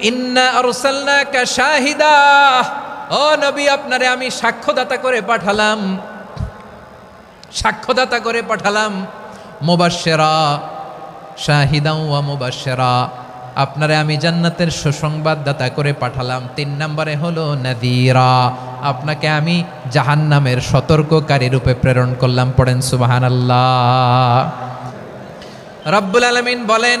ইন্না শাহিদা। নবী, আপনারে আমি সাক্ষ্যদাতা করে পাঠালাম। সাক্ষ্যদাতা করে পাঠালাম। মুবাশশিরা, শাহিদাও ওয়া আপনারে আমি জান্নাতের সুসংবাদদাতা করে পাঠালাম। তিন নম্বরে হলো নাদিরা আপনাকে আমি জাহান্নামের সতর্ককারী রূপে প্রেরণ করলাম। পড়েন সুবহানাল্লাহ। রব্বুল আলমিন বলেন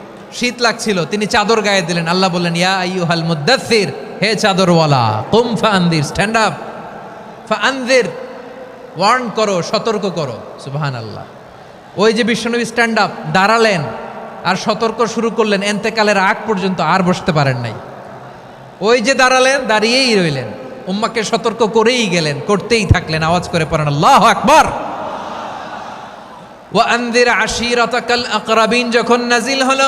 শীত লাগছিল, তিনি চাদর গায়ে দিলেন। আল্লাহ বললেন, ইয়া আইয়ু হাল মুদাসির হে চাদরওয়ালা, কুম ফান্দির স্ট্যান্ড আপ ফান্দির ওয়ার্ন করো, সতর্ক করো। সুবহান আল্লাহ ওই যে বিশ্বনবী স্ট্যান্ড আপ দাঁড়ালেন আর সতর্ক শুরু করলেন। এন্তেকালের আগ পর্যন্ত আর বসতে পারেন নাই। ওই যে দাঁড়ালেন, দাঁড়িয়েই রইলেন। উম্মাকে সতর্ক করেই গেলেন, করতেই থাকলেন। আওয়াজ করে পড়েন, আল্লাহ আকবার! ও আন্দির আশিরতাকাল আকরাবিন, যখন নাজিল হলো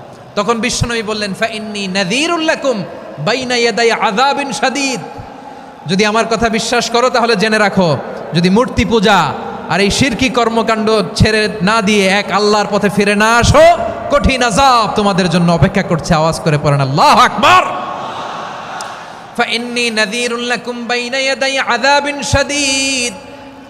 তখন বিশ্বনবী বললেন ফাইন্নি নাযীরুল্লাকুম বাইনা ইয়াদাই আযাবিন শাদীদ যদি আমার কথা বিশ্বাস করো তাহলে জেনে রাখো যদি মূর্তি পূজা আর এই শিরকি কর্মকাণ্ড ছেড়ে না দিয়ে এক আল্লাহর পথে ফিরে না আসো কঠিন আযাব তোমাদের জন্য অপেক্ষা করছে আওয়াজ করে পড়েন আল্লাহ আকবার فإني نذير لكم بين يدي عذاب شديد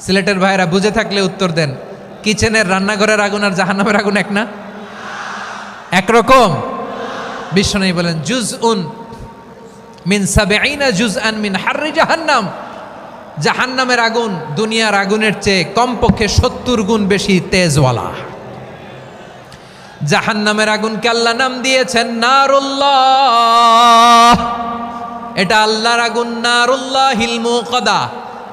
সিলেটের ভাইরা বুঝে থাকলে উত্তর দেন। কিচেনের রান্নাঘরের আগুন আর জাহান্নামের আগুন এক না? একরকম বিশ্বনবী বলেন জুজ উন মিন সাবেইনা জুজ আন মিন হার্রি জাহান্নাম। জাহান্নামের আগুন দুনিয়ার আগুনের চেয়ে কমপক্ষে সত্তর গুণ বেশি তেজওয়ালা। জাহান্নামের আগুনকে আল্লাহ নাম দিয়েছেন নারুল্লাহ। এটা আল্লাহর আগুন নারুল্লাহ হিলমু কদা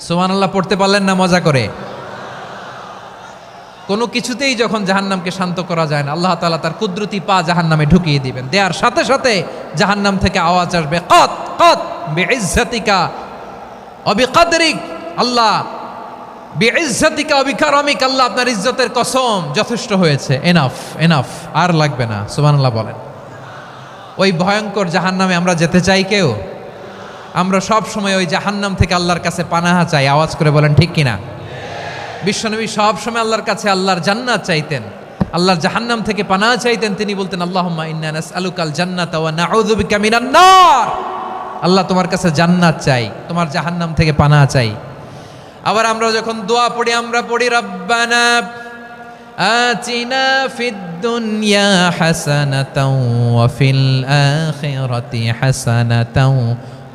সুবহানাল্লাহ, পড়তে পারলেন না, মজা করে। কোনো কিছুতেই যখন জাহান্নামকে শান্ত করা যায় না, আল্লাহ তাআলা তার কুদরতি পা জাহান্নামে ঢুকিয়ে দিবেন। দেওয়ার সাথে সাথে জাহান্নাম থেকে আওয়াজ আসবে, কত কত বেইজ্জাতিকা অবিকাদরিক, আল্লাহ বেইজ্জাতিকা অবিকারমিক, আল্লাহ আপনার ইজ্জতের কসম যথেষ্ট হয়েছে। এনাফ এনাফ আর লাগবে না। সুবহানাল্লাহ বলেন। ওই ভয়ঙ্কর জাহান্নামে আমরা যেতে চাই কেউ? আমরা সব সময় ওই জাহান্নাম থেকে আল্লাহর কাছে পানাহা চাই আওয়াজ করে বলেন ঠিক কিনা বিশ্বনবী সব সময় আল্লাহর কাছে আল্লাহর জান্নাত চাইতেন আল্লাহর জাহান্নাম থেকে পানাহা চাইতেন তিনি বলতেন আল্লাহুম্মা ইন্না নাসআলুকাল জান্নাতা ওয়া নাউযু বিকা মিনান নার আল্লাহ তোমার কাছে জান্নাত চাই তোমার জাহান্নাম থেকে পানাহা চাই আবার আমরা যখন দোয়া পড়ি আমরা পড়ি রব্বানা آتنا في الدنيا حسنة وفي الآخرة حسنة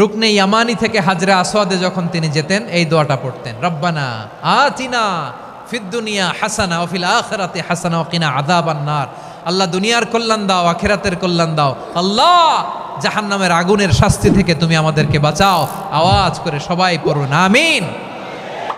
রুকনে ইয়ামানি থেকে হাজরা আসওয়াদে যখন তিনি যেতেন, এই দোয়াটা পড়তেন, রব্বানা আতিনা ফিদ্দুনিয়া হাসানা ওফিল আখরাতে হাসানা ওকিনা আদাব আন্নার আল্লাহ দুনিয়ার কল্যাণ দাও, আখেরাতের কল্যাণ দাও। আল্লাহ, জাহান্নামের আগুনের শাস্তি থেকে তুমি আমাদেরকে বাঁচাও। আওয়াজ করে সবাই পড়ুন, আমিন।